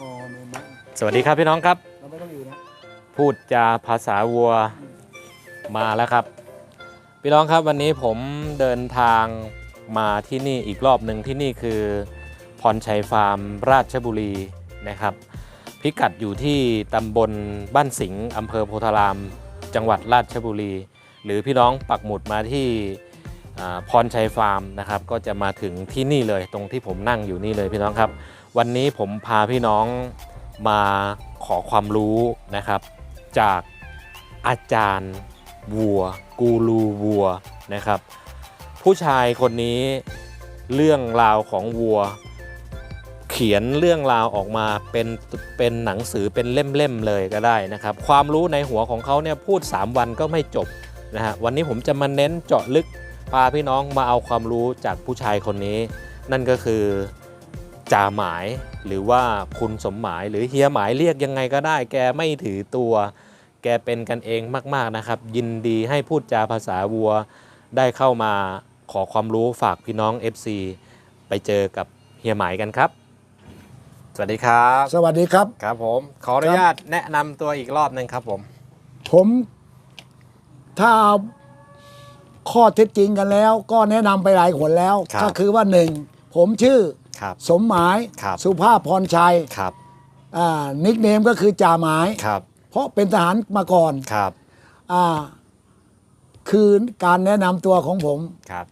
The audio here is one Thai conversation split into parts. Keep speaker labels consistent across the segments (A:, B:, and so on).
A: อ๋อไม่ไม่
B: สวัสดีครับพี่น้องครับ
A: เราไม่ต้องอยู่นะ
B: พูดจาภาษาวัวมาแล้วครับ พี่น้องครับวันนี้ผมเดินทางมาที่นี่อีกรอบหนึ่งที่นี่คือ พรชัยฟาร์มราชบุรีนะครับ พิกัดอยู่ที่ตำบลบ้านสิงห์อำเภอโพธาราม จังหวัดราชบุรี หรือพี่น้องปักหมุดมาที่อ่าพรชัยฟาร์มนะครับ ก็จะมาถึงที่นี่เลยตรงที่ผมนั่งอยู่นี่เลยพี่น้องครับ วันนี้ผมพาพี่น้องมาขอความรู้นะครับ จากอาจารย์วัว กูรูวัวนะครับ ผู้ชายคนนี้เรื่องราวของวัว เขียนเรื่องราวออกมาเป็นเป็นหนังสือเป็นเล่มๆเลยก็ได้นะครับ ความรู้ในหัวของเขาเนี่ยพูด 3 วันก็ไม่จบนะฮะวันนี้ผมจะมาเน้นเจาะลึกพาพี่น้องมาเอาความรู้จากผู้ชายคนนี้ นั่นก็คือ จ่าหมายหรือว่าคุณสมหมายหรือเฮียหมายเรียกยังไงก็ได้ แกไม่ถือตัว แกเป็นกันเองมาก ๆนะครับ ยินดีให้พูดจาภาษาวัว ได้เข้ามาขอความรู้ฝากพี่น้อง FC ไปเจอกับเฮียหมายกันครับ สวัสดีครับ
A: สวัสดีครับ
B: ครับผม ขออนุญาตแนะนำตัวอีกรอบหนึ่งครับผม
A: ผมถ้าเอาข้อเท็จจริงกันแล้ว ก็แนะนำไปหลายคนแล้ว
B: ครับ
A: ก็คือว่าหนึ่งผมชื่อ
B: ครับ
A: สมหมาย
B: ครับ
A: สุภาพพรชัย
B: ครับ
A: อ่านิกเนมก็คือจ่าหมาย
B: ครับ
A: เพราะเป็นทหารมาก่อน
B: ครับ
A: อ่าคือการแนะนำตัวของผม
B: ครับ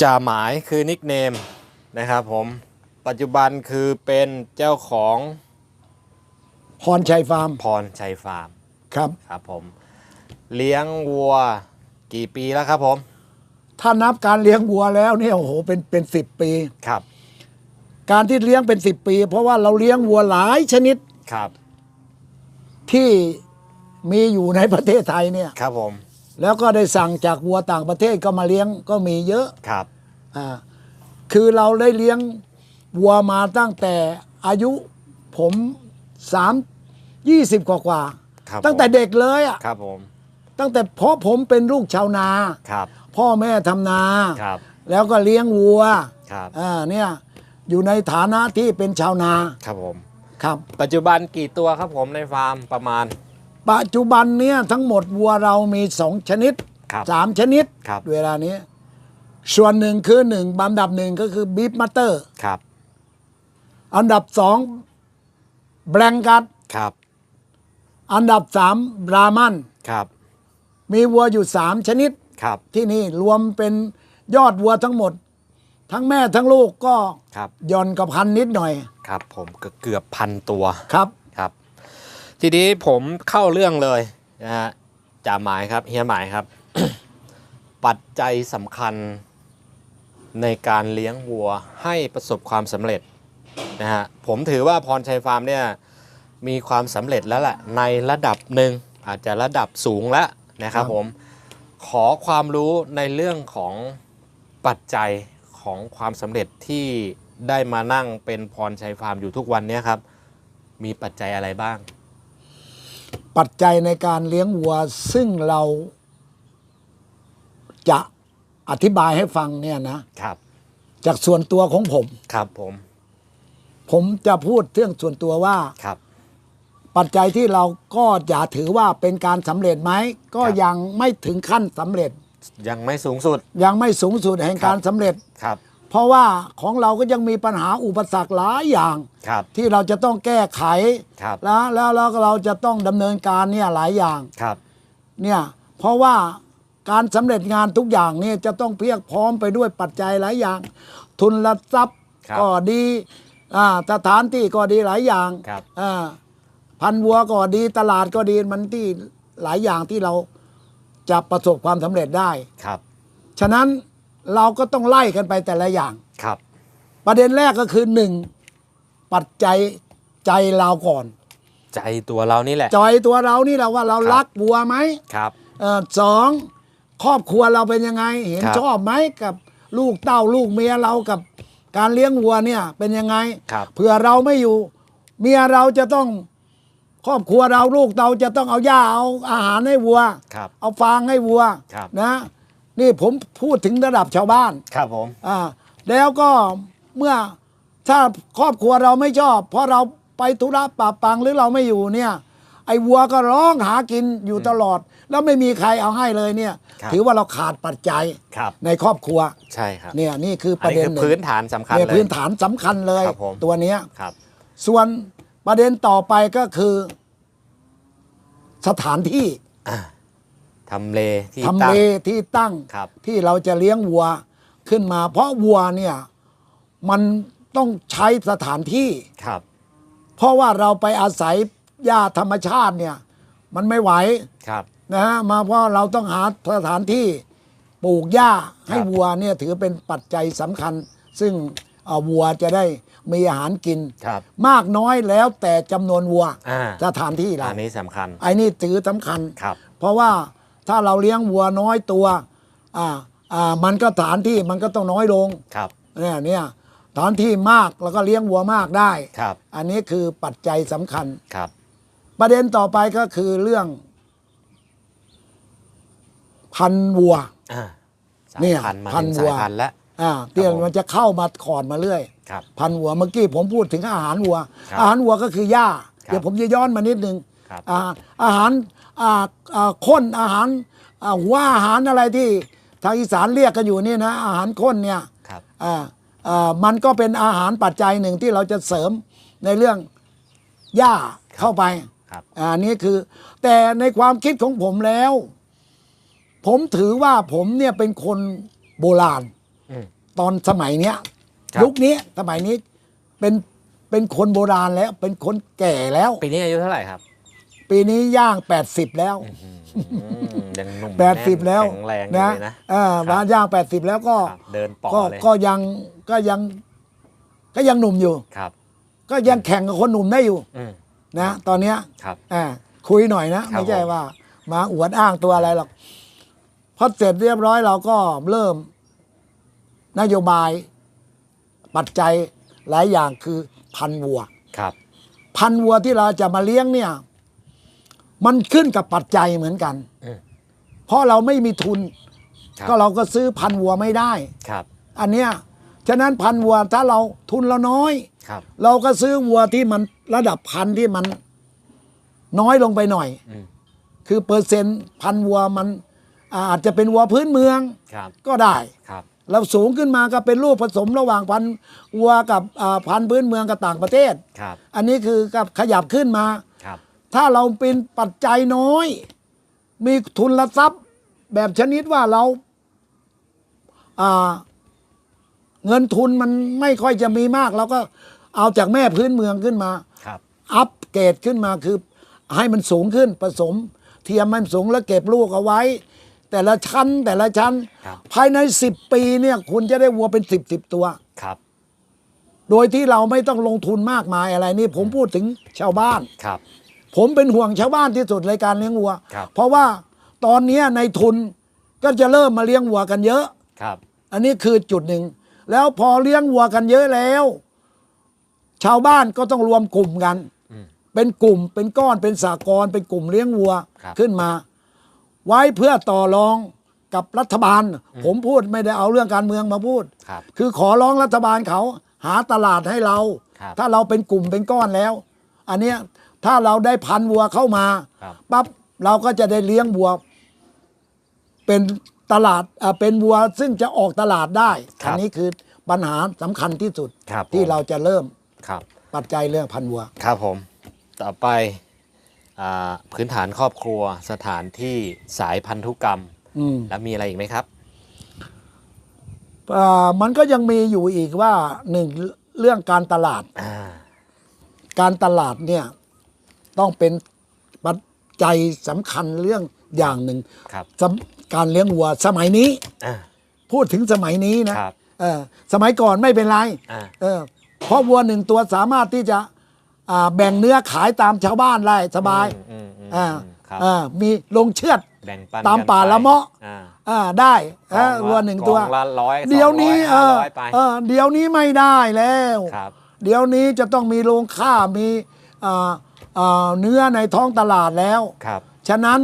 B: จ่าหมายคือนิกเนมนะครับผมปัจจุบันคือเป็นเจ้าของ
A: พรชัยฟาร์ม
B: พรชัยฟาร์ม
A: ครับ
B: ครับผม เลี้ยงวัวกี่ปีแล้วครับผม
A: ถ้านับการเลี้ยงวัวแล้วเนี่ยโอ้โหเป็นเป็นสิบปี
B: ครับ
A: การที่เลี้ยงเป็นสิบปี เพราะว่าเราเลี้ยงวัวหลายชนิด
B: ครับ
A: ที่มีอยู่ในประเทศไทยเนี่ย
B: ครับผม
A: แล้วก็ได้สั่งจากวัวต่างประเทศก็มาเลี้ยงก็มีเยอะ
B: ครับ
A: อ่าคือเราได้เลี้ยงวัวมาตั้งแต่อายุผมสามยี่สิบกว่ากว่าๆ
B: ครับ
A: ตั้งแต่
B: ผม
A: เด็กเลยอะ
B: ครับผม
A: ตั้งแต่เพราะผมเป็นลูกชาวนา
B: ครับ
A: พ่อแม่ทำนา
B: ครับ
A: แล้วก็เลี้ยงวัว
B: ครับ
A: อ่าเนี่ยอยู่ในฐานะที่เป็นชาวนา
B: ครับผม
A: ครับ
B: ปัจจุบันกี่ตัวครับผมในฟาร์มประมาณ
A: ปัจจุบันเนี่ยทั้งหมดวัวเรามีสองชนิด
B: ครับ
A: สามชนิด
B: ครับ
A: เวลานี้ ส่วนหนึ่งคือหนึ่งอันดับหนึ่งก็คือบีฟมัตเตอร์
B: ครับ
A: อันดับสองแบงกัด
B: ครับ
A: อันดับสามบรามัน
B: ครับ
A: มีวัวอยู่สามชนิด
B: ครับ
A: ที่นี่รวมเป็นยอดวัวทั้งหมด ทั้งแม่ทั้งลูกก็
B: ครับ
A: ย่อนกับพันนิดหน่อย
B: ครับ ผมก็เกือบพันตัว
A: ครับ
B: ครับ ทีนี้ผมเข้าเรื่องเลยนะฮะจ่าหมายครับเฮียหมายครับ ปัจจัยสำคัญในการเลี้ยงวัวให้ประสบความสำเร็จนะฮะผมถือว่าพรชัยฟาร์มเนี่ยมีความสำเร็จแล้วแหละในระดับหนึ่งอาจจะระดับสูงแล้วนะครับ
A: ครับ
B: ผม ขอความรู้ในเรื่องของปัจจัยของความสำเร็จที่ได้มานั่งเป็นพรชัยฟาร์มอยู่ทุกวันเนี้ครับ มีปัจจัยอะไรบ้าง
A: ปัจจัยในการเลี้ยงวัวซึ่งเราจะอธิบายให้ฟังเนี่ยนะ
B: ครับ
A: จากส่วนตัวของผม
B: ครับผม
A: ผมจะพูดเรื่องส่วนตัวว่า
B: ครับ
A: ปัจจัยที่เราก็อย่าถือว่าเป็นการสำเร็จไหม ก็
B: ครับ
A: ยังไม่ถึงขั้นสำเร็จ
B: ยังไม่สูงสุด
A: ยังไม่สูงสุดแห่งการสำเร็จ
B: ครับ
A: เพราะว่าของเราก็ยังมีปัญหาอุปสรรคหลายอย่าง
B: ครับ
A: ที่เราจะต้องแก้ไข
B: ครับ
A: แล้วแล้วแล้วเราจะต้องดำเนินการเนี่ยหลายอย่าง
B: ครับ
A: เนี่ยเพราะว่าการสำเร็จงานทุกอย่างเนี่ยจะต้องเพียงพร้อมไปด้วยปัจจัยหลายอย่าง ทุนทรัพย์
B: ครับ
A: ก็ดีอ่าสถานที่ก็ดีหลายอย่าง
B: ครับ
A: อ่า พันธุ์วัวก็ดีตลาดก็ดีมันที่หลายอย่างที่เราจะประสบความสำเร็จได้
B: ครับ
A: ฉะนั้นเราก็ต้องไล่กันไปแต่ละอย่าง
B: ครับ
A: ประเด็นแรกก็คือหนึ่งปัจจัยใจเราก่อน
B: ใจตัวเรานี่แหละ
A: ใจตัวเรานี่แหละว่าเรา
B: ครับ
A: รักวัวไหม
B: ครับ
A: เออสองครอบครัวเราเป็นยังไง เห็น
B: ครับ
A: ชอบไหมกับลูกเต้าลูกเมียเรากับการเลี้ยงวัวเนี่ยเป็นยังไง
B: ครับ
A: เผื่อเราไม่อยู่ เมียเราจะต้อง ครอบครัวเราลูกเราจะต้องเอาหญ้าเอาอาหารให้วัว
B: ครับ
A: เอาฟางให้วัว
B: ครับ
A: นะ นี่ผมพูดถึงระดับชาวบ้าน
B: ครับผม
A: อ่าแล้วก็เมื่อถ้าครอบครัวเราไม่ชอบ เพราะเราไปธุระป่าปังหรือเราไม่อยู่เนี่ย ไอ้วัวก็ร้องหากินอยู่ตลอด แล้วไม่มีใครเอาให้เลยเนี่ย
B: ครับ
A: ถือว่าเราขาดปัจจัย
B: ครับ
A: ในครอบครัว
B: ใช่ครับ
A: เนี่ยนี่คือป
B: อัน
A: ระ
B: นี้
A: เด็น
B: คือ
A: หนึ่
B: พื้น
A: ง
B: ฐานสำคัญ
A: เนี่ย
B: เลย
A: พื้นฐานสำคัญเลย
B: ครับผม
A: ตัวเนี้ย
B: ครับ
A: ส่วน ประเด็นต่อไปก็คือ สถานที่
B: อ่าทำเลที่
A: ทำ
B: ตั้
A: เล
B: ง
A: ที่ตั้ง
B: ครับ
A: ที่เราจะเลี้ยงวัวขึ้นมา เพราะวัวเนี่ยมันต้องใช้สถานที่
B: ครับ
A: เพราะว่าเราไปอาศัยหญ้าธรรมชาติเนี่ย มันไม่ไหว
B: ครับ
A: นะฮะมาเพราะเราต้องหาสถานที่ปลูกหญ้าให้
B: ครับ
A: วัวเนี่ยถือเป็นปัจจัยสำคัญ ซึ่งเอ่อวัวจะได้ มีอาหารกิน
B: ครับ
A: มากน้อยแล้วแต่จำนวนวัว
B: อ่า
A: สถานที่เรา
B: อันนี้สำคัญ
A: ไอ้นี่ถือสำคัญ
B: ครับ
A: เพราะว่าถ้าเราเลี้ยงวัวน้อยตัวอ่าอ่ามันก็สถานที่มันก็ต้องน้อยลง
B: ครับ
A: เนี่ยเนี่ยสถานที่มากแล้วก็เลี้ยงวัวมากได้
B: ครับ
A: อันนี้คือปัจจัยสำคัญ
B: ครับ
A: ประเด็นต่อไปก็คือเรื่อง พันธุ์วัว
B: อ่าสา
A: เนี่ย
B: ยพันธุ์มา
A: พัน
B: ถึ
A: ธุ์
B: ง
A: วั
B: สายวพันธุ์แล้ว
A: อ่าเตี้ย
B: ครับผม
A: มันจะเข้ามาขอดมาเรื่อย
B: ครับ
A: พันธุ์วัวเมื่อกี้ผมพูดถึงอาหารวัว
B: ครับ
A: อาหารวัวก็คือหญ้า
B: ครับ
A: เดี๋ยวผมจะย้อนมานิดนึง
B: ครับ
A: อาอาหารอ่าอ่าข้นอาหารอ่าหัวอาหารอะไรที่ทางอีสานเรียกกันอยู่นี่นะอาหารข้นเนี่ย
B: ครับ
A: อ่าอ่ามันก็เป็นอาหารปัจจัยหนึ่งที่เราจะเสริมในเรื่องหญ้าเข้าไป
B: ครับ
A: อันนี้คือ แต่ในความคิดของผมแล้ว ผมถือว่าผมเนี่ยเป็นคนโบราณ
B: อืม
A: ตอนสมัยเนี้ย
B: ครับ
A: ยุคนี้สมัยนี้เป็นเป็นคนโบราณแล้ว เป็นคนแก่แล้ว
B: ปีนี้อายุเท่าไหร่ครับ
A: ปีนี้ย่าง80แล้ว
B: อืมยังหนุ่ม
A: 80แล้ว
B: แข็งแรงอยู่
A: นะ
B: เลยนะ
A: อ่า
B: ครับ
A: ย่าง80แล้วก็
B: ครับเดินปอ
A: ก็
B: เลย
A: ก็ยังก็ยัง ก็ยังหนุ่มอยู่
B: ครับ
A: ก็ยังแข่งกับคนหนุ่มได้อยู่
B: อืม
A: นะตอนเนี้ย
B: ครับ
A: อ่าคุยหน่อยนะ
B: ครับ
A: ไม่ใช่
B: ผม
A: ว่า มาอวดอ้างตัวอะไรหรอกพอเสร็จเรียบร้อยเราก็เริ่ม นโยบายปัจจัยหลายอย่างคือพันธุ์วัว
B: ครับ
A: พันธุ์วัวที่เราจะมาเลี้ยงเนี่ย มันขึ้นกับปัจจัยเหมือนกัน
B: อืม
A: เพราะเราไม่มีทุน
B: ครับ
A: ก็เราก็ซื้อพันธุ์วัวไม่ได้
B: ครับ
A: อันเนี้ยฉะนั้นพันธุ์วัวถ้าเราทุนเราน้อย
B: ครับ
A: เราก็ซื้อวัวที่มันระดับพันธุ์ที่มันน้อยลงไปหน่อย
B: อืม
A: คือเปอร์เซ็นต์พันธุ์วัวมันอ่าอาจจะเป็นวัวพื้นเมือง
B: ครับ
A: ก็ได้
B: ครับ
A: เราสูงขึ้นมาก็เป็นลูกผสมระหว่างพันธุ์วัวกับอ่าพันธุ์พื้นเมืองกับต่างประเทศ
B: ครับ
A: อันนี้คือกับขยับขึ้นมา
B: ครับ
A: ถ้าเราเป็นปัจจัยน้อย มีทุนทรัพย์ แบบชนิดว่าเราอ่าเงินทุนมันไม่ค่อยจะมีมากเราก็เอาจากแม่พื้นเมืองขึ้นมา
B: ครับ
A: อัปเกรดขึ้นมาคือให้มันสูงขึ้นผสม เทียมมันสูงแล้วเก็บลูกเอาไว้ แต่ละชั้นแต่ละชั้น
B: ครับ
A: ภายในสิบปีเนี่ยคุณจะได้วัวเป็นสิบสิบตัว
B: ครับ
A: โดยที่เราไม่ต้องลงทุนมากมายอะไรนี่ผมพูดถึงชาวบ้าน
B: ครับ
A: ผมเป็นห่วงชาวบ้านที่สุดในการเลี้ยงวัว
B: ครับ
A: เพราะว่าตอนเนี้ยในทุนก็จะเริ่มมาเลี้ยงวัวกันเยอะ
B: ครับ
A: อันนี้คือจุดหนึ่ง แล้วพอเลี้ยงวัวกันเยอะแล้ว ชาวบ้านก็ต้องรวมกลุ่มกัน
B: อืม
A: เป็นกลุ่มเป็นก้อนเป็นสากลเป็นกลุ่มเลี้ยงวัว
B: ครับ
A: ขึ้นมา ไว้เพื่อต่อรองกับรัฐบาล ผมพูดไม่ได้เอาเรื่องการเมืองมาพูด
B: ครับ
A: คือขอร้องรัฐบาลเขาหาตลาดให้เรา
B: ครับ
A: ถ้าเราเป็นกลุ่มเป็นก้อนแล้ว อันเนี้ยถ้าเราได้พันวัวเข้ามา
B: ครับ
A: ปั๊บเราก็จะได้เลี้ยงวัว เป็นตลาดอ่าเป็นวัวซึ่งจะออกตลาดได้
B: ครับ
A: อันี้คือปัญหาสำคัญที่สุด
B: ครับ
A: ที่
B: ผม
A: เราจะเริ่ม
B: ครับ
A: ปัจจัยเรื่องพันวัว
B: ครับผม ต่อไปอ่า พื้นฐานครอบครัวสถานที่สายพันธุกรรม
A: อืม
B: แล้วมีอะไรอีกไหมครับ
A: อ่ามันก็ยังมีอยู่อีกว่าหนึ่งเรื่องการตลาด
B: อ่า
A: การตลาดเนี่ยต้องเป็นปัจจัยสำคัญเรื่องอย่างหนึ่ง
B: ครับ
A: สำการเลี้ยงวัวสมัยนี้
B: อ่า
A: พูดถึงสมัยนี้นะครับเออสมัยก่อนไม่เป็นไร
B: อ่า
A: เออเพราะวัวหนึ่งตัวสามารถที่จะอ่า แบ่งเนื้อขายตามชาวบ้านได้สบาย
B: อืมอืม
A: อ่า
B: อืมครับ
A: อ่ามีลงเชือด
B: แบ่งปัน
A: ตาม
B: กัน
A: ป่า
B: ไป
A: ละเมาะ
B: อ่า
A: อ่าได้เออก
B: ล่
A: วัวหนึ่งตัว
B: กล่อละร้อย
A: เดี๋ยวนี้
B: ส
A: เอ
B: องร้อย
A: อ
B: ห้าร้อยไป
A: เออเดี๋ยวนี้ไม่ได้แล้ว
B: ครับ
A: เดี๋ยวนี้จะต้องมีโรงฆ่ามีอ่าอ่าเนื้อในท้องตลาดแล้ว
B: ครับ
A: ฉะนั้น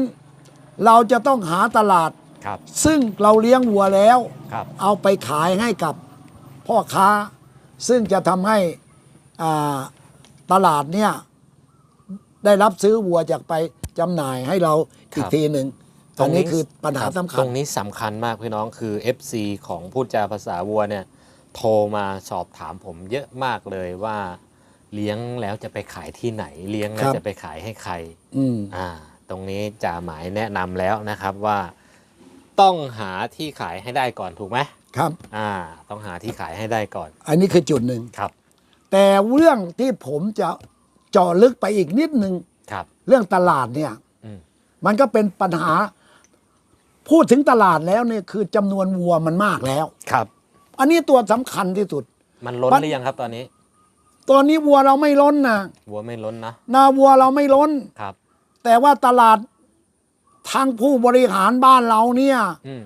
A: เราจะต้องหาตลาด
B: ครับ
A: ซึ่งเราเลี้ยงวัวแล้ว
B: ครับ
A: เอาไปขายให้กับพ่อค้า ซึ่งจะทำให้อ่า ตลาดเนี่ย ได้รับซื้อวัวจากไปจำหน่ายให้เราอีกทีหนึ่งอันนี้คือปัญหา
B: รับ
A: สำคั
B: ต
A: ญ
B: รงนี้สำคัญมากพี่น้องคือ FC ของพูดจาภาษาวัวเนี่ย โทรมาสอบถามผมเยอะมากเลยว่า เลี้ยงแล้วจะไปขายที่ไหน เลี้ยงแล้ว
A: ครับ
B: จะไปขายให้ใคร
A: อืม
B: อ่า ตรงนี้จ่าหมายแนะนำแล้วนะครับว่า ต้องหาที่ขายให้ได้ก่อนถูกไหม
A: ครับ
B: อ่า ต้องหาที่ขายให้ได้ก่อน
A: อันนี้คือจุดหนึ่ง
B: ครับ
A: แต่เรื่องที่ผมจะเจาะลึกไปอีกนิดหนึ่ง
B: ครับ
A: เรื่องตลาดเนี่ย
B: อืม
A: มันก็เป็นปัญหา พูดถึงตลาดแล้วเนี่ยคือจำนวนวัวมันมากแล้ว
B: ครับ
A: อันนี้ตัวสำคัญที่สุด
B: มันล้น
A: มัน
B: หรือยังครับตอนนี้
A: ตอนนี้วัวเราไม่ล้นนะ
B: วัวไม่ล้นนะ
A: นาวัวเราไม่ล้น
B: ครับ
A: แต่ว่าตลาดทางผู้บริหารบ้านเราเนี่ย
B: อืม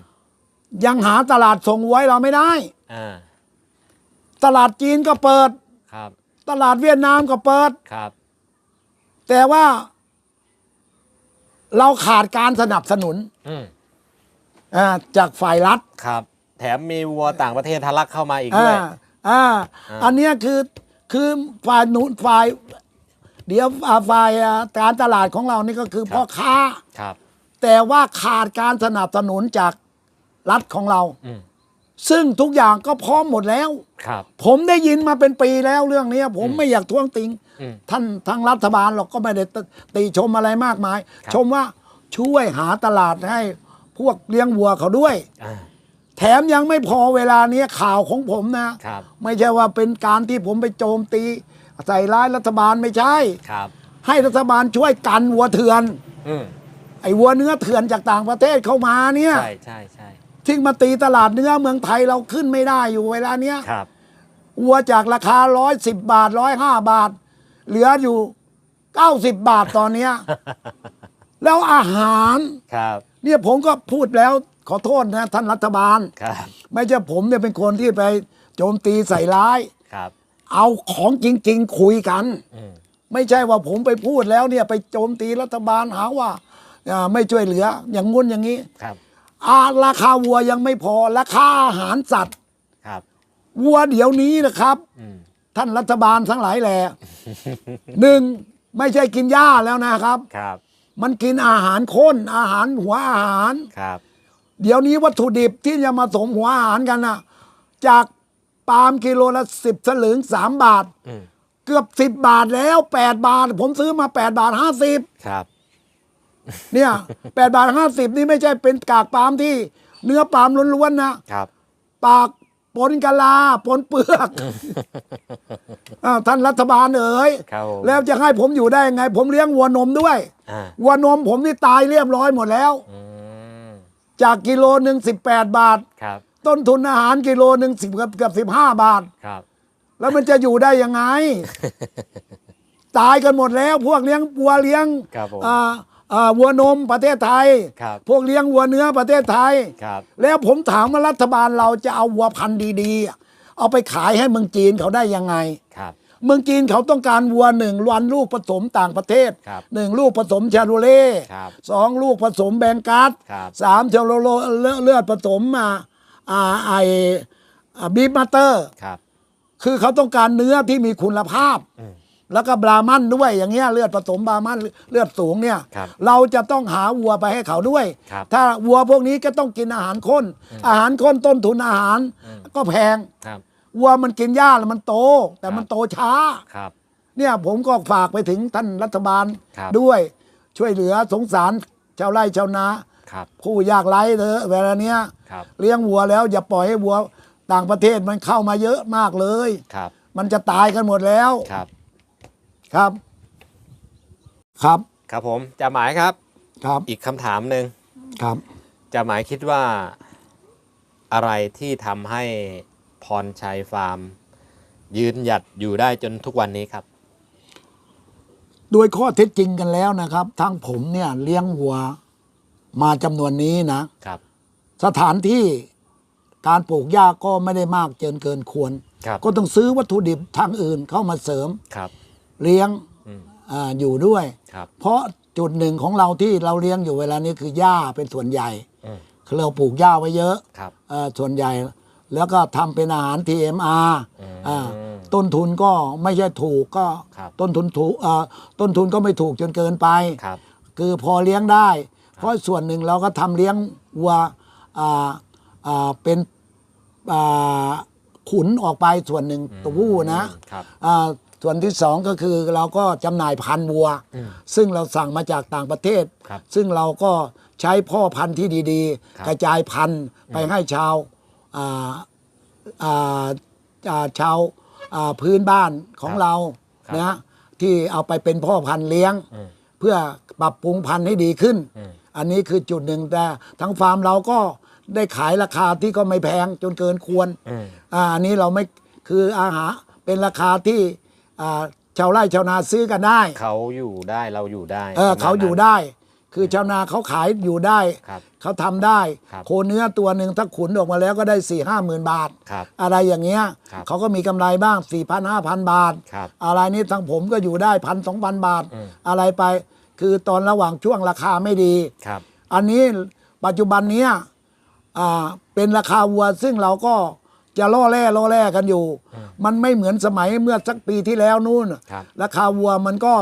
A: ยังหาตลาดส่งวัวให้เราไม่ได้
B: อ่า
A: ตลาดจีนก็เปิด
B: ครับ
A: ตลาดเวียดนามก็เปิด
B: ครับ
A: แต่ว่า เราขาดการสนับสนุน
B: อืม
A: อ่าจากฝ่ายรัฐ
B: ครับ แถมมีวัวต่างประเทศทะลักเข้ามาอีก
A: อ่า
B: ด้วย
A: อ่า
B: อ่า
A: อันเนี้ยคือคือฝ่ายหนุนฝ่าย เดี๋ยวอ่าฝ่ายอ่าการตลาดของเรานี่ก็คือพ่อค้า
B: ครับ
A: แต่ว่าขาดการสนับสนุนจากรัฐของเรา
B: อืม
A: ซึ่งทุกอย่างก็พร้อมหมดแล้ว
B: ครับ
A: ผมได้ยินมาเป็นปีแล้วเรื่องนี้ผม
B: อืม
A: ไม่อยากท้วงติง
B: อืม
A: ท่านทางรัฐบาลหรอกก็ไม่ได้ตติชมอะไรมากมาย
B: ครับ
A: ชมว่าช่วยหาตลาดให้พวกเลี้ยงวัวเขาด้วย
B: อ่า
A: แถมยังไม่พอเวลานี้ข่าวของผมนะ
B: ครับ
A: ไม่ใช่ว่าเป็นการที่ผมไปโจมตี ใส่ร้ายรัฐบาลไม่ใช่
B: ครับ
A: ให้รัฐบาลช่วยกันวัวเถื่อน
B: อืม
A: ไอ้วัวเนื้อเถื่อนจากต่างประเทศเข้ามาเนี่ย
B: ใช่ใช่ใช่
A: ที่มาตีตลาดเนื้อเมืองไทยเราขึ้นไม่ได้อยู่เวลาเนี้ย
B: ครับ
A: วัวจากราคาร้อยสิบบาทร้อยห้าบาท เหลืออยู่เก้าสิบบาทตอนเนี้ย แล้วอาหาร
B: ครับ
A: เนี่ยผมก็พูดแล้วขอโทษนะ ท่านรัฐบาล
B: ครับ
A: ไม่ใช่ผมเนี่ยเป็นคนที่ไปโจมตีใส่ร้าย
B: ครับ
A: เอาของจริง ๆ คุยกัน
B: อืม
A: ไม่ใช่ว่าผมไปพูดแล้วเนี่ยไปโจมตีรัฐบาลหาว่าอ่าไม่ช่วยเหลือ อย่างงุ้นอย่างนี้
B: ครับ
A: อาราคาวัวยังไม่พอราคาอาหารสัตว์
B: ครับ
A: วัวเดี๋ยวนี้นะครับ
B: อืม
A: ท่านรัฐบาลทั้งหลายแหล่ หนึ่งไม่ใช่กินหญ้าแล้วนะครับ
B: ครับ
A: มันกินอาหารข้นอาหารหัวอาหาร
B: ครับ
A: เดี๋ยวนี้วัตถุดิบที่จะมาสมหัวอาหารกันนะจากปาล์มกิโลละสิบสลึงสามบาท
B: อืม
A: เกือบสิบบาทแล้วแปดบาท ผมซื้อมาแปดบาทห้าสิบ
B: ครับ
A: เนี่ยแปดบาทห้าสิบนี่ไม่ใช่เป็นกากปาล์มที่ เนื้อปาล์มล้วนๆนะครับ ปากปนกะลาปนเปลือกอ้าวท่านรัฐบาลเอ๋ย
B: ครับผม
A: แล้วจะให้ผมอยู่ได้ยังไง ผมเลี้ยงวัวนมด้วย
B: อ่า
A: วัวนมผมนี่ตายเรียบร้อยหมดแล้ว
B: อืม
A: จากกิโลหนึ่งสิบแปดบาท
B: ครับ
A: ต้นทุนอาหารกิโลหนึ่งสิบกับกับสิบห้าบาท
B: ครับ
A: แล้วมันจะอยู่ได้ยังไง ตายกันหมดแล้ว พวกเลี้ยงวัวเลี้ยง
B: ครับผม
A: อ่าอ่า วัวนมประเทศไทย
B: ครับ
A: พวกเลี้ยงวัวเนื้อประเทศไทย
B: ครับ
A: แล้วผมถามว่ารัฐบาลเราจะเอาวัวพันธุ์ดีๆอะเอาไปขายให้เมืองจีนเขาได้ยังไง
B: ครับ
A: เมืองจีนเขาต้องการวัวหนึ่งวันลูกผสมต่างประเทศ
B: ครับ
A: หนึ่งลูกผสมชาโรเล่
B: ครับ
A: สองลูกผสมแบงกัส
B: ครับ
A: สามชาโรโลเลือดเลือดผสมมาอ่าไอบีมาเตอร์
B: ครับ
A: คือเขาต้องการเนื้อที่มีคุณภาพ
B: อืม
A: แล้วก็บรามันด้วยอย่างเงี้ยเลือดผสมบรามันเลือดสูงเนี่ย
B: ครับ
A: เราจะต้องหาวัวไปให้เขาด้วย
B: ครับ
A: ถ้าวัวพวกนี้ก็ต้องกินอาหารข้น อาหารข้นต้นทุนอาหาร
B: อืม
A: ก็แพง
B: ครับ
A: วัวมันกินหญ้าแล้วมันโต แต่มัน
B: ครับ
A: โตช้า
B: ครับ
A: เนี่ยผมก็ฝากไปถึงท่านรัฐบาล
B: ครับ
A: ด้วยช่วยเหลือสงสารชาวไร่ชาวนา
B: ครับ
A: ผู้ยากไร้เถอะเวลาเนี้ย
B: ครับ
A: เลี้ยงวัวแล้วอย่าปล่อยให้วัวต่างประเทศมันเข้ามาเยอะมากเลย
B: ครับ
A: มันจะตายกันหมดแล้ว
B: ครับ
A: ครับ ครับ
B: ครับผมจ่าหมายครับ
A: ครับ
B: อีกคำถามหนึ่ง
A: ครับ
B: จ่าหมายคิดว่าอะไรที่ทำให้พรชัยฟาร์ม ยืนหยัดอยู่ได้จนทุกวันนี้ครับ
A: โดยข้อเท็จจริงกันแล้วนะครับ ทั้งผมเนี่ยเลี้ยงวัวมาจำนวนนี้นะ
B: ครับ
A: สถานที่การปลูกหญ้าก็ไม่ได้มากเกินเกินควร
B: ครับ
A: ก็ต้องซื้อวัตถุดิบทางอื่นเข้ามาเสริม
B: ครับ
A: เลี้ยง
B: อืม
A: อาอยู่ด้วย
B: ครับ
A: เพราะจุดหนึ่งของเราที่เราเลี้ยงอยู่เวลานี้คือหญ้าเป็นส่วนใหญ่
B: อืม
A: เราปลูกหญ้าไว้เยอะ
B: ครับ
A: เอ่อส่วนใหญ่ แล้วก็ทำเป็นอาหาร TMR
B: อืม
A: อ่าต้นทุนก็ไม่ใช่ถูกก็
B: ครับ
A: ต้นทุนถูกอ่าต้นทุนก็ไม่ถูกจนเกินไป
B: ครับ
A: คือพอเลี้ยงได้ เพราะส่วนหนึ่งเราก็ทำเลี้ยงวัวอ่าอ่าเป็นอ่าขุนออกไปส่วนหนึ่งตัวผู้นะครับอ่า ส่วนที่สองก็คือเราก็จำหน่ายพันธุ์วัว
B: อืม
A: ซึ่งเราสั่งมาจากต่างประเทศ
B: ครับ
A: ซึ่งเราก็ใช้พ่อพันธุ์ที่ดี
B: ครับ
A: ๆกระจายพันธุ์ไปให้ชาวอ่าอ่าอ่าชาวอ่าพื้นบ้านของเรานะที่เอาไปเป็นพ่อพันธุ์เลี้ยง
B: อืม
A: เพื่อปรับปรุงพันธุ์ให้ดีขึ้น
B: อืม
A: อันนี้คือจุดหนึ่งแต่ทั้งฟาร์มเราก็ได้ขายราคาที่ก็ไม่แพงจนเกินควร
B: อืม
A: อ่าอันนี้เราไม่คืออาหารเป็นราคาที่ อ่าชาวไร่ชาวนาซื้อกันได้
B: เขาอยู่ได้เราอยู่ได้
A: เออ
B: ประมณ
A: เขาอยู่
B: นั้น
A: ได้ คือชาวนาเขาขายอยู่ได้
B: ครับ
A: เขาทำได้
B: ครับ
A: โคเนื้อตัวหนึ่งถ้าขุนออกมาแล้วก็ได้สี่ห้าหมื่นบาท
B: ครับ
A: อะไรอย่างเงี้ย
B: ครับ
A: เขาก็มีกำไรบ้าง4ี่พันห้าพันบาท
B: ครับ
A: อะไรนี้ทั้งผมก็อยู่ได้พันสองพันบาท
B: อืม
A: อะไรไป คือตอนระหว่างช่วงราคาไม่ดี
B: ครับ
A: อันนี้ปัจจุบันเนี้ยอ่าเป็นราคาวัวซึ่งเราก็ จะล่อแร่ล่อแร่กันอยู่ มันไม่เหมือนสมัยเมื่อสักปีที่แล้วนู่น
B: ครับ
A: ราคาวัวมันก็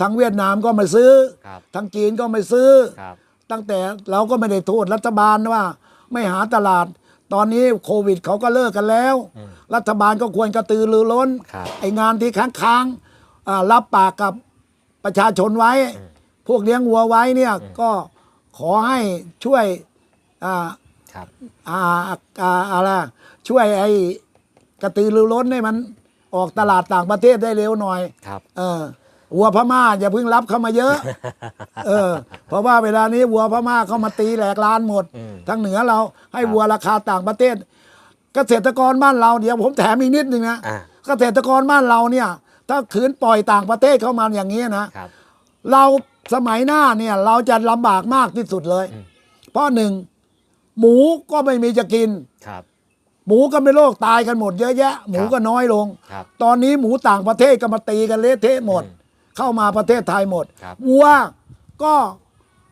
A: ทั้งเวียดนามก็ไม่ซื้อ
B: ครับ
A: ทั้งจีนก็ไม่ซื้อ
B: ครับ
A: ตั้งแต่เราก็ไม่ได้โทษรัฐบาลว่า ไม่หาตลาด ตอนนี้โควิดเขาก็เลิกกันแล้ว รัฐบาลก็ควรกระตือรือร้น
B: ครับ
A: ไองานที่ค้างๆอ่ารับปากกับประชาชนไว้ พวกเลี้ยงวัวไว้เนี่ยก็ขอให้ช่วยอ่า
B: ครับ
A: อ่าอ่าอะไร ช่วยไอ้กระตือรือร้นให้มันออกตลาดต่างประเทศได้เร็วหน่อย
B: ครับ
A: เออวัวพม่าอย่าเพิ่งรับเข้ามาเยอะ เออ เพราะว่าเวลานี้วัวพม่าเข้ามาตีแหลกลานหมด
B: อืม
A: ทางเหนือเราให้
B: ครับ
A: วัวราคาต่างประเทศ เกษตรกรบ้านเราเดี๋ยวผมแถมอีกนิดนึงนะ
B: อ่า
A: เกษตรกรบ้านเราเนี่ย ถ้าขืนปล่อยต่างประเทศเข้ามาอย่างนี้นะ
B: ครับ
A: เราสมัยหน้าเนี่ยเราจะลำบากมากที่สุดเลย
B: อืม
A: เพราะหนึ่งหมูก็ไม่มีจะกิน
B: ครับ
A: หมูก็เป็นโรคตายกันหมดเยอะแยะ หมูก็น้อยลง
B: ครับ
A: ตอนนี้หมูต่างประเทศก็มาตีกันเละเทะหมด
B: อืม
A: เข้ามาประเทศไทยหมด
B: ครับ
A: วัวก็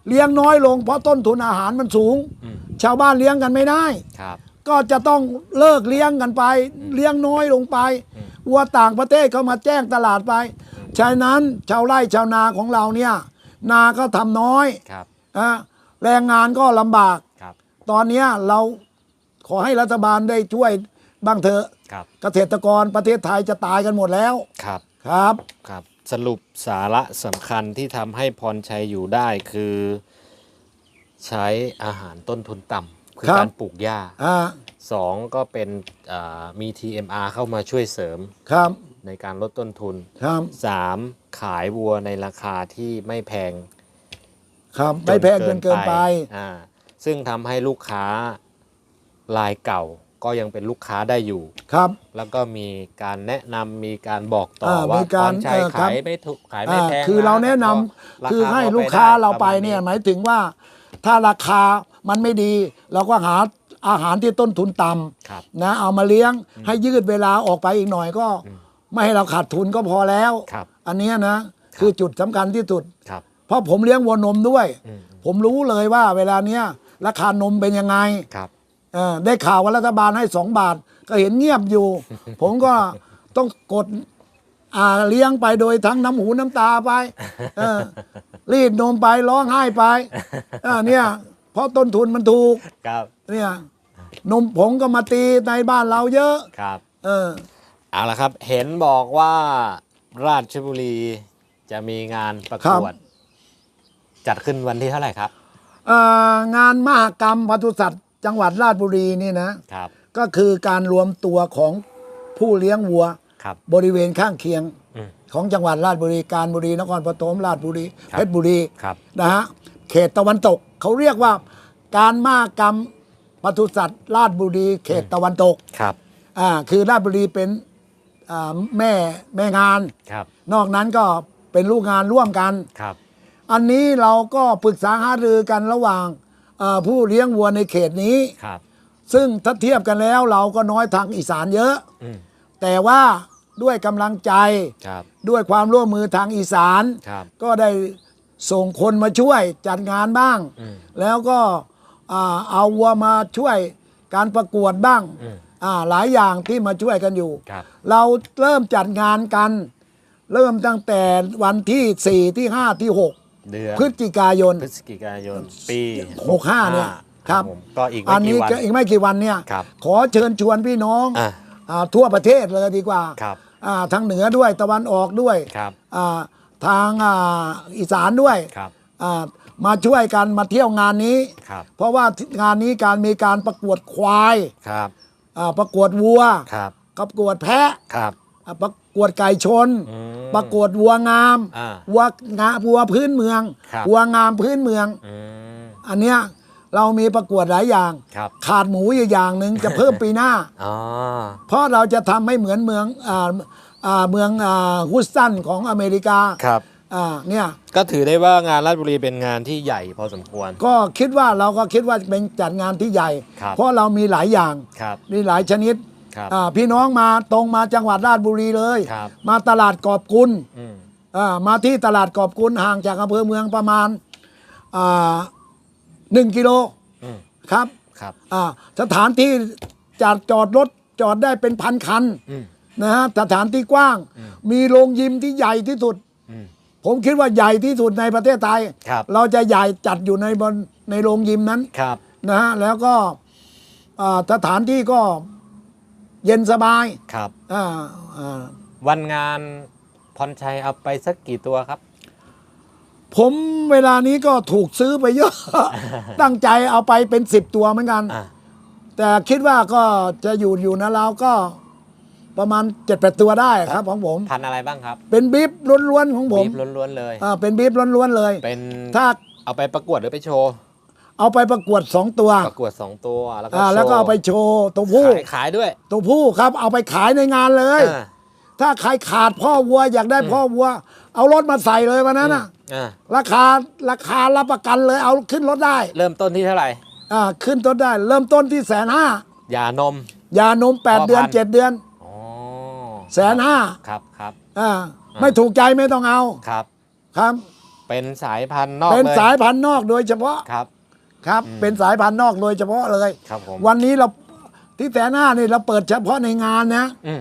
A: เลี้ยงน้อยลง เพราะต้นทุนอาหารมันสูง
B: อืม
A: ชาวบ้านเลี้ยงกันไม่ได้
B: ครับ
A: ก็จะต้องเลิกเลี้ยงกันไป เลี้ยงน้อยลงไป
B: อืม
A: วัวต่างประเทศเขามาแจ้งตลาดไปฉะนั้นชาวไร่ชาวนาของเราเนี่ย นาก็ทำน้อย
B: ครับ
A: อะแรงงานก็ลำบาก
B: ครับ
A: ตอนเนี้ยเรา ขอให้รัฐบาลได้ช่วยบ้างเถอะ
B: ครับ
A: เกษตรกรประเทศไทยจะตายกันหมดแล้ว
B: ครับ
A: ครับ
B: ครับ สรุปสาระสำคัญที่ทำให้พรชัยอยู่ได้คือ ใช้อาหารต้นทุนต่ำคือ
A: ครับ
B: การปลูกหญ้า
A: อ่า
B: สองก็เป็นอ่ามี TMR เข้ามาช่วยเสริม
A: ครับ
B: ในการลดต้นทุน
A: ครับ
B: สามขายวัวในราคาที่ไม่แพง
A: ครับไม่แพงจนเกินไป
B: อ่าซึ่งทำให้ลูกค้า รายเก่าก็ยังเป็นลูกค้าได้อยู่
A: ครับ
B: แล้วก็มีการแนะนำมีการบอกต่อ
A: เออ
B: ว่า
A: มีการ
B: พรชัย
A: เออครับ
B: ขายไม่ถูกขายไม่
A: อ่า
B: แพง
A: คือเราแนะนำ
B: รา
A: คือให้
B: ก็
A: ลูกค้า
B: ได้
A: เราไป
B: ระมณ
A: เนี่ยหมายถึงว่า ถ้าราคามันไม่ดี เราก็หาอาหารที่ต้นทุนต่
B: ครับำ
A: นะ เอามาเลี้ยงให้ยืดเวลาออกไปอีกหน่อยก็ ไม่ให้เราขาดทุนก็พอแล้ว
B: ครับ
A: อันเนี้ยนะคือจุดสำคัญที่สุด
B: ครับ
A: เพราะผมเลี้ยงวัวนมด้วย
B: อืม
A: ผมรู้เลยว่าเวลาเนี้ยราคานมเป็นยังไง
B: ครับ
A: เออได้ข่าวว่ารัฐบาลให้สองบาท ก็เห็นเงียบอยู่ ผมก็ต้องกดอ่าเลี้ยงไปโดยทั้งน้ำหูน้ำตาไปเออรีดนมไปร้องไห้ไปเออเนี่ย เพราะต้นทุนมันถูก
B: ครับ
A: เนี่ยนมผงก็มาตีในบ้านเราเยอะ
B: ครับ
A: เออ
B: เอาละครับ เห็นบอกว่าราชบุรีจะมีงานประกวด จัดขึ้นวันที่เท่าไหร่ครับ
A: เอ่องานมหกรรมปศุสัตว์ จังหวัดราชบุรีนี่นะ
B: ครับ
A: ก็คือการรวมตัวของผู้เลี้ยงวัว
B: ครับ
A: บริเวณข้างเคียง
B: อืม
A: ของจังหวัดราชบุรีการบุรีนครปฐมราชบุรี
B: ครับ
A: เพชรบุรี
B: ครับ
A: นะฮะเขตตะวันตกเขาเรียกว่า การมากรรมปศุสัตว์ราชบุรี เขตตะวันตก
B: ครับ
A: อ่าคือราชบุรีเป็นอ่าแม่แม่งาน
B: ครับ
A: นอกนั้นก็เป็นลูกงานร่วมกัน
B: ครับ
A: อันนี้เราก็ปรึกษาหารือกันระหว่างเอ่อ ผู้เลี้ยงวัวในเขตนี้
B: ครับ
A: ซึ่งถ้าเทียบกันแล้วเราก็น้อยทางอีสานเยอะ
B: อืม
A: แต่ว่าด้วยกำลังใจ
B: ครับ
A: ด้วยความร่วมมือทางอีสาน
B: ครับ
A: ก็ได้ส่งคนมาช่วยจัดงานบ้าง
B: อืม
A: แล้วก็อ่าเอาวัวมาช่วยการประกวดบ้าง
B: อืม
A: อ่าหลายอย่างที่มาช่วยกันอยู่
B: ครับ
A: เราเริ่มจัดงานกัน เริ่มตั้งแต่วันที่สี่ที่ห้าที่หก
B: เดือน
A: พฤศจิกายน
B: พฤศจิกายน ปี
A: หกห้าเนี่ยครับ
B: ผมก็อีก
A: อั
B: ไม่
A: น
B: กี่
A: นี้
B: วัน
A: ก็อีกไม่กี่วันเนี่ย
B: ครับ
A: ขอเชิญชวนพี่น้อง
B: อะ
A: อ่าทั่วประเทศเลยดีกว่า
B: ครับ
A: อ่าทางเหนือด้วยตะวันออกด้วย
B: ครับ
A: อ่าทางอ่าอีสานด้วย
B: ครับ
A: อ่ามาช่วยกันมาเที่ยวงานนี้
B: ครับ
A: เพราะว่างานนี้การมีการประกวดควาย
B: ครับ
A: อ่าประกวดวัว
B: ครับ
A: ประกวดแพะ
B: ครับ
A: อ่าประ กวดไก่ชน
B: อืม
A: ประกวดวัวงาม
B: อ่า
A: วัวงาวัวพื้นเมือง
B: ครับ
A: วัวงามพื้นเมือง
B: อืม
A: อันเนี้ยเรามีประกวดหลายอย่าง
B: ครับ
A: ขาดหมูอยู่อย่างหนึ่งจะเพิ่มปีหน้า
B: อ๋อ
A: เพราะเราจะทำให้เหมือนเมืองอ่าอ่าเมืองอ่าฮุสตันของอเมริกา
B: ครับ
A: อ่าเนี่ย
B: ก็ถือได้ว่างานราชบุรีเป็นงานที่ใหญ่พอสมควร
A: ก็คิดว่าเราก็คิดว่าเป็นจัดงานที่ใหญ่
B: ครับ
A: เพราะเรามีหลายอย่าง
B: ครับ
A: มีหลายชนิด
B: ครับ
A: อ่าพี่น้องมาตรงมาจังหวัดราชบุรีเลย
B: ครับ
A: มาตลาดกอบกุล
B: อืม
A: อ่ามาที่ตลาดกอบกุลห่างจากอำเภอเมืองประมาณอ่าหนึ่งกิโล
B: อืม
A: ครับ
B: ครับ
A: อ่าสถานที่จัดจอดรถจอดได้เป็นพันคัน
B: อืม
A: นะฮะสถานที่กว้าง มีโรงยิมที่ใหญ่ที่สุด
B: อืม
A: ผมคิดว่าใหญ่ที่สุดในประเทศไทย
B: ครับ
A: เราจะใหญ่จัดอยู่ในบนในโรงยิมนั้น
B: ครับ
A: นะฮะแล้วก็อ่าสถานที่ก็ เย็นสบาย
B: ครับ
A: อ่าอ่า
B: วันงานพรชัยเอาไปสักกี่ตัวครับ
A: ผมเวลานี้ก็ถูกซื้อไปเยอะ ตั้งใจเอาไปเป็นสิบตัวเหมือนกัน
B: อ่า
A: แต่คิดว่าก็จะอยู่อยู่นะเราก็ประมาณเจ็ดแปดตัวได้ครับของผม
B: พันธุ์อะไรบ้างครับ
A: เป็นบีฟล้วนๆของผม
B: บีบล้วนๆเลย
A: อ่าเป็นบีฟล้วนๆเลย
B: เป็น
A: ถ้า
B: เอาไปประกวดหรือไปโชว์
A: เอาไปประกวดสองตัว
B: ประกวดสองตัวแล้วก็
A: อ่า
B: โชว์
A: แล้วก็เอาไปโชว์ตัวผู้
B: ขายขายด้วย
A: ตัวผู้ครับเอาไปขายในงานเลย
B: อ่า
A: ถ้าใครขาดพ่อวัวอยากได้พ่อวัว เอารถมาใส่เลยวันนั้นน่ะ
B: อ่า
A: ราคาราคารับประกันเลยเอาขึ้นรถได้
B: เริ่มต้นที่เท่าไหร่
A: อ่าขึ้นต้นได้ เริ่มต้นที่แสนห้ายา
B: นม
A: ยานมแปด
B: พ่อพันธุ์
A: เดือนเจ็ดเดือน
B: อ๋อ
A: แสนห้า
B: ครับครับ
A: อ่าไม่ถูกใจไม่ต้องเอา
B: ครับ
A: ครับ
B: เป็นสายพันธุ์นอก
A: เป็น
B: เลย
A: สายพันธุ์นอกโดยเฉพาะ
B: ครับ
A: ครับ เป็นสายพันธุ์นอกโดยเฉพาะเลย
B: ครับผม
A: วันนี้เราที่แสนห้านี่เราเปิดเฉพาะในงานนะ
B: อืม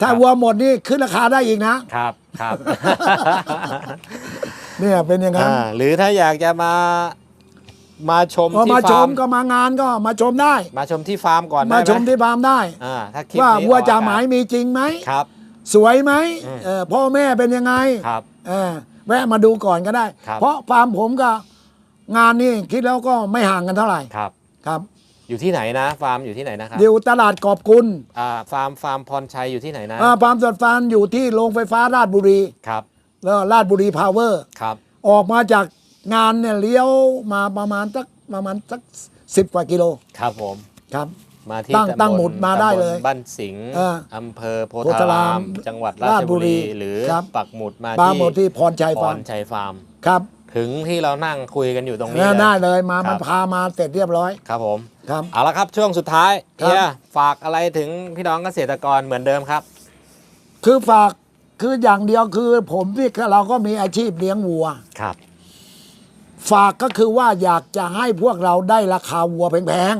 A: ถ้า
B: ครับ
A: วัวหมดนี่ขึ้นราคาได้อีกนะ
B: ครับครับ
A: เนี่ยเป็นอย่างนั้น
B: อ่าหรือถ้าอยากจะมามาชม
A: พอ
B: ที่
A: มาช
B: ฟาร์
A: ม
B: ม
A: ก็มางานก็มาชมได้
B: มาชมที่ฟาร์มก่อนได้
A: มา
B: ไห
A: ชมที่ฟาร์มได้
B: อ่าถ้าคลิป
A: ว่า
B: นี้
A: วัว
B: ออก
A: จ่า
B: อากศ
A: หมายมีจริงไหม
B: ครับ
A: สวยไหม
B: อืม
A: เออพ่อแม่เป็นยังไง
B: ครับ
A: เออแวะมาดูก่อนก็ได้
B: ครับ
A: เพราะฟาร์มผมก็ งานนี่คิดแล้วก็ไม่ห่างกันเท่าไหร่
B: ครับ
A: ครับ
B: อยู่ที่ไหนนะฟาร์มอยู่ที่ไหนนะครับ
A: อยู่ตลาดกอบกุล
B: อ่าฟาร์มฟาร์มพรชัยอยู่ที่ไหนนะ
A: อ่าฟาร์มสดฟาร์มอยู่ที่โรงไฟฟ้าราชบุรี
B: ครับ
A: แล้วราชบุรีพาวเวอร์
B: ครับ
A: ออกมาจากงานเนี่ยเลี้ยวมาประมาณสักประมาณสักสิบกว่ากิโล
B: ครับผม
A: ครับ
B: มาที่
A: ตั้ง
B: ตำบล
A: ตั้งหมุดมาได้เลย
B: ตำบบ้านสิงห์
A: เออ
B: อำเภอโพ
A: โพ
B: ธา
A: ธารา
B: รา
A: ม ม
B: จังหวัดรา
A: รา
B: ช
A: ชบุ
B: บุ
A: รี
B: รี หรือ
A: ครับ
B: ปักหมุดมา
A: ปลาหมดที่พรชัย
B: พ
A: ฟาร์
B: ร
A: ม
B: ชัยฟาร์ม
A: ครับ
B: ถึงที่เรานั่งคุยกันอยู่ตรงนี้
A: เนี่ย
B: เลย
A: ได้เลยมา
B: ครับ
A: มันพามาเสร็จเรียบร้อย
B: ครับผม
A: ครับ
B: เอาละครับช่วงสุดท้าย
A: ครับ
B: เฮียฝากอะไรถึงพี่น้องเกษตรกรเหมือนเดิมครับ
A: คือฝากคืออย่างเดียวคือผมนี่เราก็มีอาชีพเลี้ยงวัว
B: ครับ
A: ฝากก็คือว่าอยากจะให้พวกเราได้ราคาวัวแพง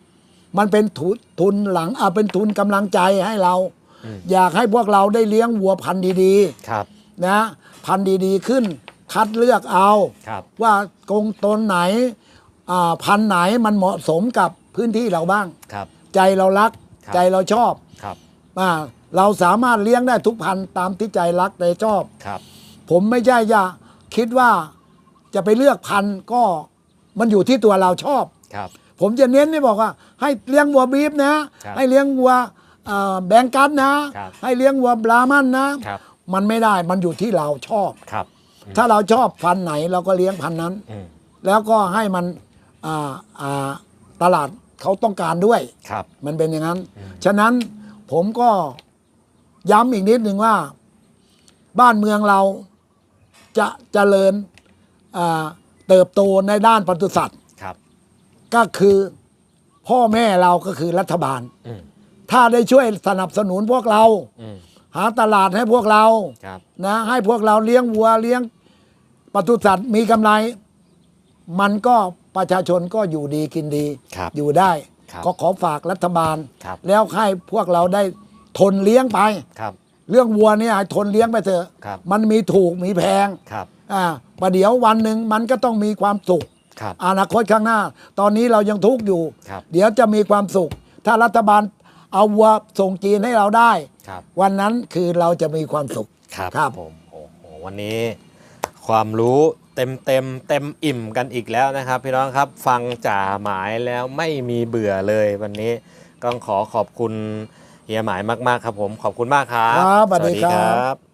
A: ๆ มันเป็นทุนทุนหลังอะเป็นทุนกำลังใจให้เรา
B: อืม
A: อยากให้พวกเราได้เลี้ยงวัวพันธุ์ดี
B: ครับ
A: ๆ นะ พันธุ์ดีๆขึ้น คัดเลือกเอา
B: ครับ
A: ว่ากรงตนไหนอ่าพันธุ์ไหนมันเหมาะสมกับพื้นที่เราบ้าง
B: ครับ
A: ใจเรารัก
B: ครับ
A: ใจเราชอบ
B: ครับ
A: อ่าเราสามารถเลี้ยงได้ทุกพันธุ์ตามที่ใจรักใจชอบ
B: ครับ
A: ผมไม่ใช่จะคิดว่าจะไปเลือกพันธุ์ก็มันอยู่ที่ตัวเราชอบ
B: ครับ
A: ผมจะเน้นไม่บอกว่า ให้เลี้ยงวัวบีฟนะ
B: ครับ
A: ให้เลี้ยงวัวเอ่อแบงกัสนะ
B: ครับ
A: ให้เลี้ยงวัวบรามันนะ
B: ครับ
A: มันไม่ได้มันอยู่ที่เราชอบ
B: ครับ
A: ถ้าเราชอบพันธุ์ไหนเราก็เลี้ยงพันธุ์นั้น
B: อืม
A: แล้วก็ให้มันอ่าอ่าตลาดเขาต้องการด้วย
B: ครับ
A: มันเป็นอย่างนั้น ฉะนั้นผมก็ย้ำอีกนิดหนึ่งว่า บ้านเมืองเราจะเจริญอ่าเติบโตในด้านปศุสัตว์
B: ครับ
A: ก็คือพ่อแม่เราก็คือรัฐบาล
B: อืม
A: ถ้าได้ช่วยสนับสนุนพวกเรา
B: อืม
A: หาตลาดให้พวกเรา
B: ครับ
A: นะให้พวกเราเลี้ยงวัวเลี้ยงปศุสัตว์มีกำไร มันก็ประชาชนก็อยู่ดีกินดี
B: ครับ
A: อยู่ได้
B: ครับ
A: ก็ขอฝากรัฐบาล
B: ครับ
A: แล้วให้พวกเราได้ทนเลี้ยงไป
B: ครับ
A: เรื่องวัวเนี่ยให้ทนเลี้ยงไปเถอะ
B: ครับ
A: มันมีถูกมีแพง
B: ครับ
A: อ่าประเดี๋ยววันหนึ่งมันก็ต้องมีความสุข
B: ครับ
A: อนาคตข้างหน้า ตอนนี้เรายังทุกข์อยู่
B: ครับ
A: เดี๋ยวจะมีความสุข ถ้ารัฐบาลเอาวัวส่งจีนให้เราได้
B: ครับ
A: วันนั้นคือเราจะมีความสุข
B: ครับ
A: ครับ
B: ผมโอ้โหวันนี้ ความรู้เต็มเต็มเต็มอิ่มกันอีกแล้วนะครับ พี่น้องครับฟังจ่าหมายแล้วไม่มีเบื่อเลยวันนี้ต้องขอขอบคุณเฮียหมายมาก ๆ ครับผมขอบคุณมากครับ
A: ครับสวัสดีครับ
B: บ